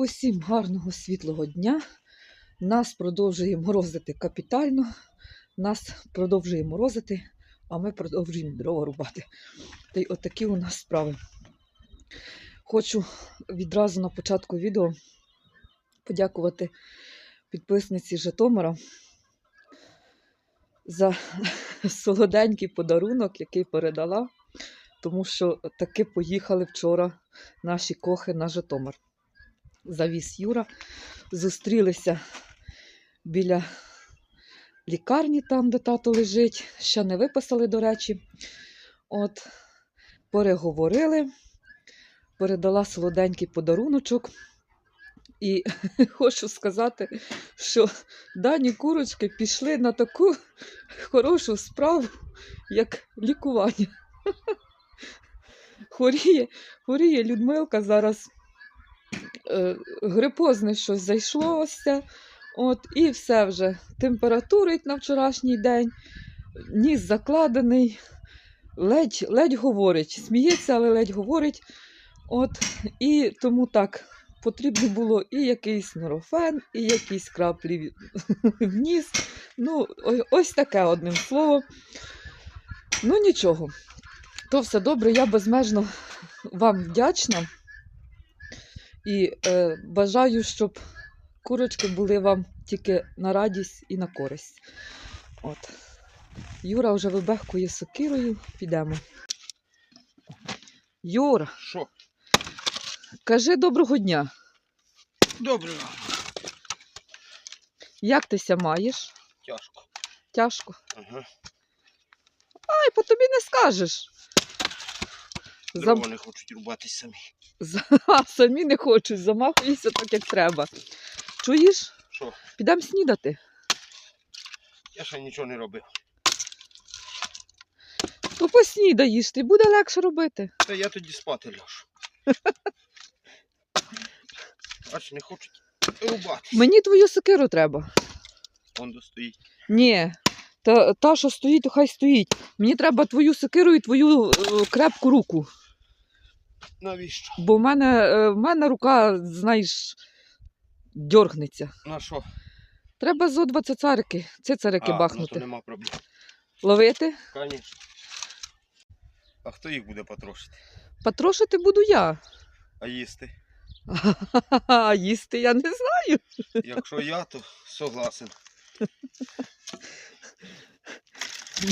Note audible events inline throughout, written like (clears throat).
Усім гарного світлого дня. Нас продовжує морозити капітально. Нас продовжує морозити, а ми продовжуємо дрова рубати. Та й отакі у нас справи. Хочу відразу на початку відео подякувати підписниці Житомира за (laughs) солоденький подарунок, який передала, тому що таки поїхали вчора наші кохи на Житомир. Завіз Юра. Зустрілися біля лікарні, там, де тато лежить. Ще не виписали, до речі. От, переговорили, передала солоденький подаруночок. І (laughs) хочу сказати, що дані курочки пішли на таку хорошу справу, як лікування. (laughs) Хворіє, хворіє Людмилка зараз грипозне щось зайшлося. От, і все вже. Температурить на вчорашній день, ніс закладений, ледь, ледь говорить. Сміється, але ледь говорить. От, і тому так. Потрібно було і якийсь норофен, і якісь краплі в (laughs) ніс. Ну, ось таке одним словом. Ну нічого. То все добре, я безмежно вам вдячна. І е, бажаю, щоб курочки були вам тільки на радість і на користь. От. Юра вже вибехкує сокирою, підемо. Юра, Що? кажи доброго дня. Добре, Як ти ся маєш? тяжко. Тяжко. Ага. Ай, по тобі не скажеш. Зам... Не хочуть рубатись самі. (laughs) А, самі не хочуть, замахуюся так, як треба. Чуєш? Що? Підемо снідати. Я ще нічого не робив. То поснідаєш, ти буде легше робити. Та я тоді спати ляжу. (laughs) Аж не хочуть рубатись. Мені твою сокиру треба. Он достоїть. Ні. Та, та, що стоїть, то хай стоїть. Мені треба твою сокиру і твою е, крепку руку. Навіщо? Бо в мене, е, в мене рука, знаєш, дьоргнеться. На що? Треба зо два цицарики, цицарики а, Ну, бахнути. то нема проблем. Ловити? Звісно. А хто їх буде потрошити? Потрошити буду я. А їсти? (laughs) А їсти я не знаю. Якщо я, то согласен.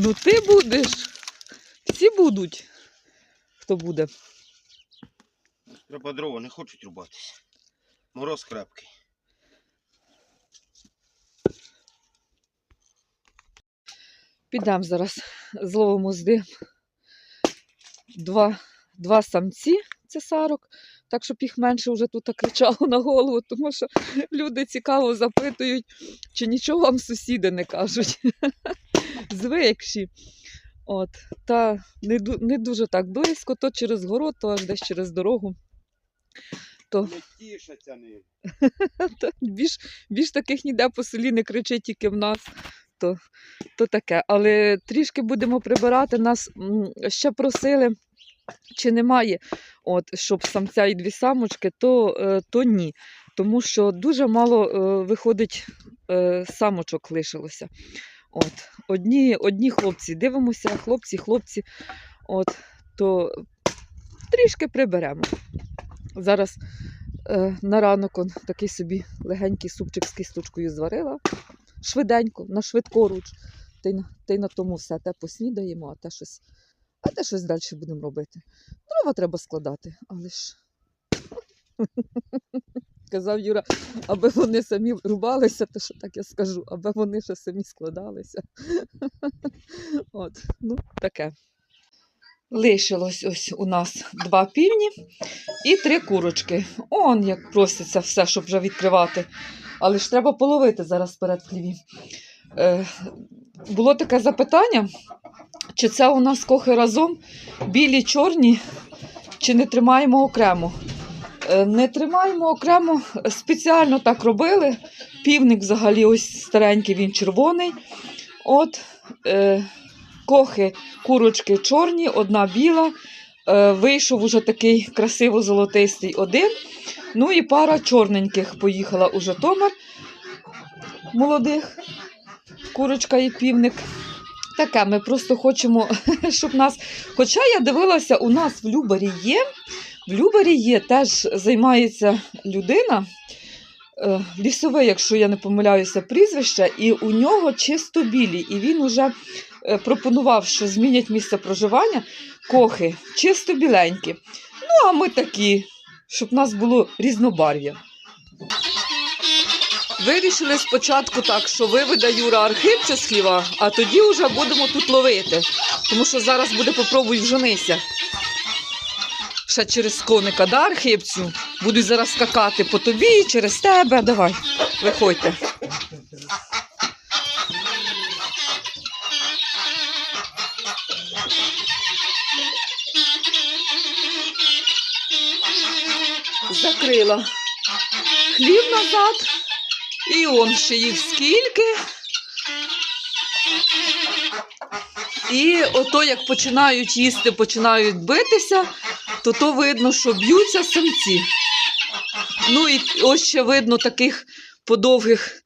Ну ти будеш. Всі будуть. Хто буде? Треба дрова не хочуть рубатись. Мороз крепкий. Підемо зараз зловимо з два, два самці цесарок, так щоб їх менше вже тут кричало на голову, тому що люди цікаво запитують, чи нічого вам сусіди не кажуть. (laughs) Звикші. От. Та не, не дуже так близько, то через город, то аж десь через дорогу. То Не тішаться ним. (laughs) більш, більш таких ніде по селі не кричить тільки в нас. То, то таке. Але трішки будемо прибирати. Нас ще просили, чи немає, от, щоб самця і дві самочки, то, е, то ні. Тому що дуже мало е, виходить е, самочок лишилося. От, одні, одні хлопці дивимося, хлопці, хлопці, от, то трішки приберемо. Зараз е, на ранок он такий собі легенький супчик з кісточкою зварила. Швиденько, на швидкоруч. Та й на, тому все. Те поснідаємо, а те щось, а те щось далі будемо робити. Дрова треба складати, але ж. (laughs) Казав Юра, аби вони самі рубалися, то що так я скажу, аби вони ще самі складалися. (laughs) От, ну, таке. Лишилось ось у нас два півні і три курочки. Он як проситься все, щоб вже відкривати. Але ж треба половити зараз перед хліві. Е, було таке запитання, чи це у нас кохи разом білі, чорні, чи не тримаємо окремо. Е, не тримаємо окремо, спеціально так робили. Півник взагалі ось старенький, він червоний. От, е, кохи, курочки чорні, одна біла. Е, вийшов уже такий красиво золотистий один. Ну і пара чорненьких поїхала у Житомир молодих, курочка і півник. Таке, ми просто хочемо, (laughs) щоб нас. Хоча я дивилася, у нас в Любарі є. В Любарі є, теж займається людина, е, лісове, якщо я не помиляюся, прізвище, і у нього чисто білі. І він уже пропонував, що змінять місце проживання кохи, чисто біленькі. Ну, а ми такі, щоб нас було різнобарв'я. Вирішили спочатку так, що виведе Юра архипче з хліва, а тоді вже будемо тут ловити. Тому що зараз буде попробуй вженися. Ще через коника, да, архипцю? Будуть зараз скакати по тобі, через тебе. Давай, виходьте. Закрила хліб назад. І он ще їх скільки. І ото як починають їсти, починають битися, то то видно, що б'ються самці. Ну і ось ще видно таких по довгих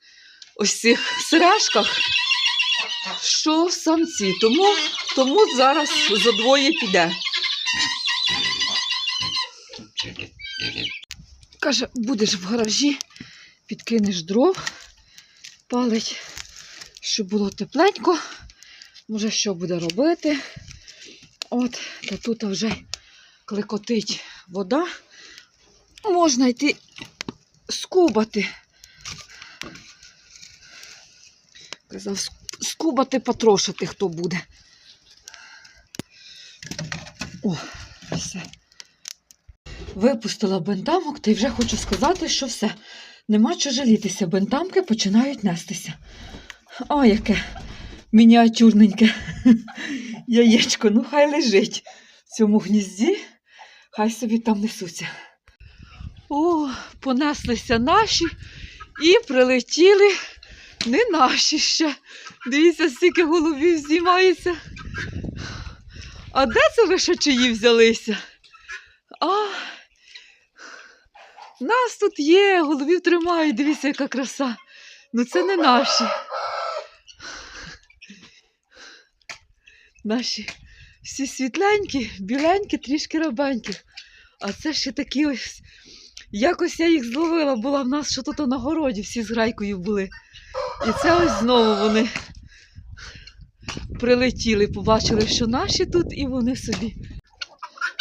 ось цих сережках, що самці. Тому, тому зараз за двоє піде. Каже, будеш в гаражі, підкинеш дров, палить, щоб було тепленько. Може, що буде робити. От, та тут вже клекотить вода. Можна йти скубати. Казав, ск- скубати, потрошити, хто буде. О, все. Випустила бентамок, та й вже хочу сказати, що все. Нема чого жалітися, бентамки починають нестися. О, яке мініатюрненьке (laughs) яєчко. Ну, хай лежить в цьому гнізді, хай собі там несуться. О, понеслися наші і прилетіли не наші ще. Дивіться, скільки голубів знімається. А де це ви ще чиї взялися? А, нас тут є, головів тримають, дивіться, яка краса. Ну це не наші. Наші всі світленькі, біленькі, трішки рабенькі. А це ще такі ось. Якось я їх зловила, була в нас що тут на городі, всі з грайкою були. І це ось знову вони прилетіли, побачили, що наші тут, і вони собі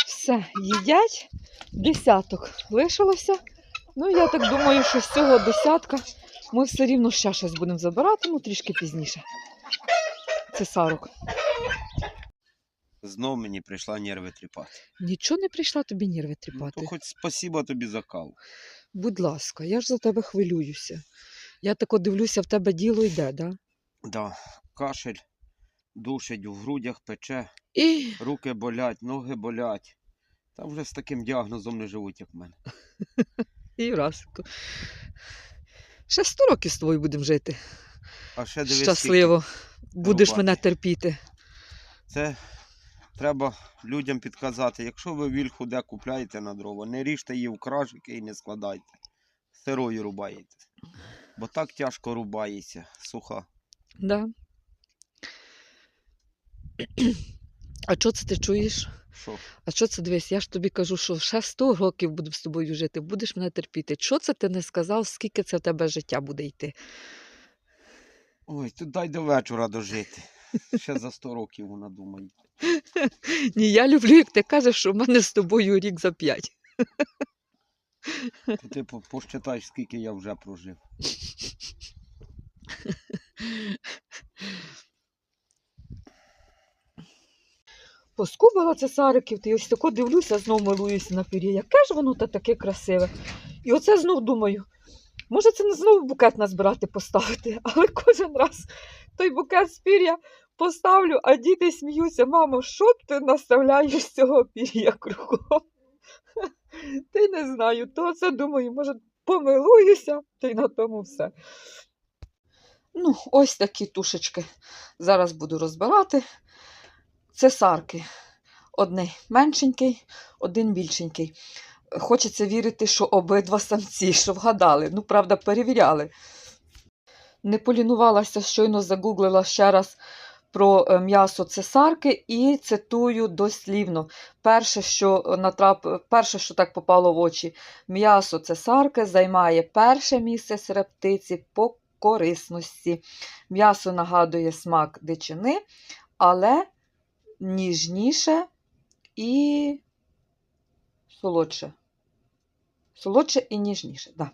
все їдять. Десяток лишилося. Ну, я так думаю, що з цього десятка ми все рівно ще щось будемо забирати, ну трішки пізніше. Це сарок. Знов мені прийшла нерви тріпати. Нічого не прийшла тобі нерви Ну, тріпати. то хоч спасіба тобі за каву. Будь ласка, я ж за тебе хвилююся. Я тако дивлюся, в тебе діло йде, да? Да, кашель душить у грудях, пече, І руки болять, ноги болять. Та вже з таким діагнозом не живуть, як в мене. (laughs) І раз. Ще сто років з тобою будемо жити. А ще дивись, Щасливо. Будеш рубати. мене терпіти. Це треба людям підказати. Якщо ви вільху де купляєте на дрова, не ріжте її в кражики і не складайте. Сирою рубаєте. Бо так тяжко рубається, суха. Да. (clears throat) А що це ти чуєш? Що? А що це дивись? Я ж тобі кажу, що ще 100 років буду з тобою жити, будеш мене терпіти. Що це ти не сказав, скільки це в тебе життя буде йти? Ой, тут дай до вечора дожити. Ще за 100 років вона думає. (laughs) Ні, я люблю, як ти кажеш, що в мене з тобою рік за п'ять. То ти по- посчитай, скільки я вже прожив. (laughs) Поскубала це сариків, ти ось тако дивлюся, знов милуюся на пір'я. Яке ж воно та таке красиве. І оце знов думаю, може це знову букет назбирати поставити, (laughs) але кожен раз той букет з пір'я поставлю, а діти сміються, мамо, що ти наставляєш цього пір'я кругом? (laughs) Ти не знаю, то це думаю, може, помилуюся, та й на тому все. Ну, ось такі тушечки. Зараз буду розбирати. Це сарки. Один меншенький, один більшенький. хочеться вірити, що обидва самці, що вгадали. Ну, правда, перевіряли. Не полінувалася, щойно загуглила ще раз про е, м'ясо цесарки і цитую дослівно. Перше, що натрап... Перше, що так попало в очі, м'ясо цесарки займає перше місце серед птиці по корисності. М'ясо нагадує смак дичини, але ніжніше і солодше. Солодше і ніжніше, да.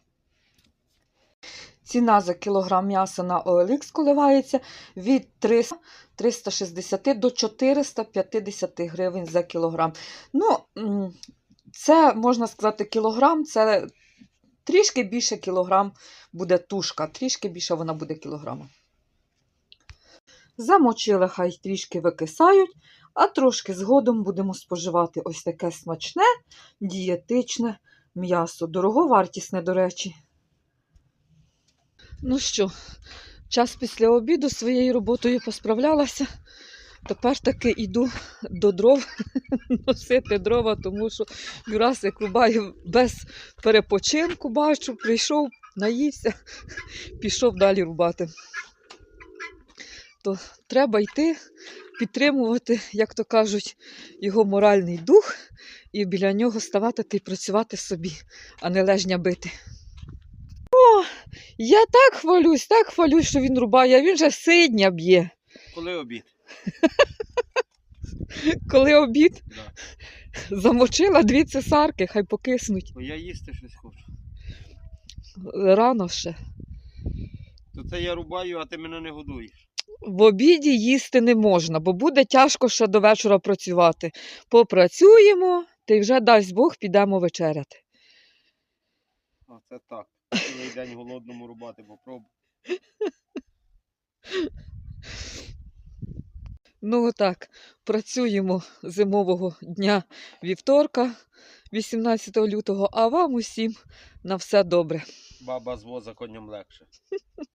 Ціна за кілограм м'яса на OLX коливається від 300 360 до 450 гривень за кілограм. Ну, це, можна сказати, кілограм, це трішки більше кілограм буде тушка, трішки більше вона буде кілограма. Замочили, хай трішки викисають, а трошки згодом будемо споживати ось таке смачне, дієтичне м'ясо. Дороговартісне, до речі. Ну що, час після обіду своєю роботою посправлялася. Тепер таки йду до дров (laughs) носити дрова, тому що Юрасик рубає без перепочинку, бачу, прийшов, наївся, (laughs) пішов далі рубати. То треба йти, підтримувати, як то кажуть, його моральний дух і біля нього ставати та й працювати собі, а не лежня бити. О, я так хвалюсь, так хвалюсь, що він рубає, а він же сидня б'є. Коли обід? (laughs) Коли обід Да. замочила дві цесарки, хай покиснуть. Бо я їсти щось хочу. Рано ще. То це я рубаю, а ти мене не годуєш. В обіді їсти не можна, бо буде тяжко ще до вечора працювати. Попрацюємо, та й вже дасть Бог підемо вечеряти. А це так. Цілий день голодному рубати попробуй. Ну отак, працюємо зимового дня вівторка, 18 лютого, а вам усім на все добре. Баба з воза коням легше.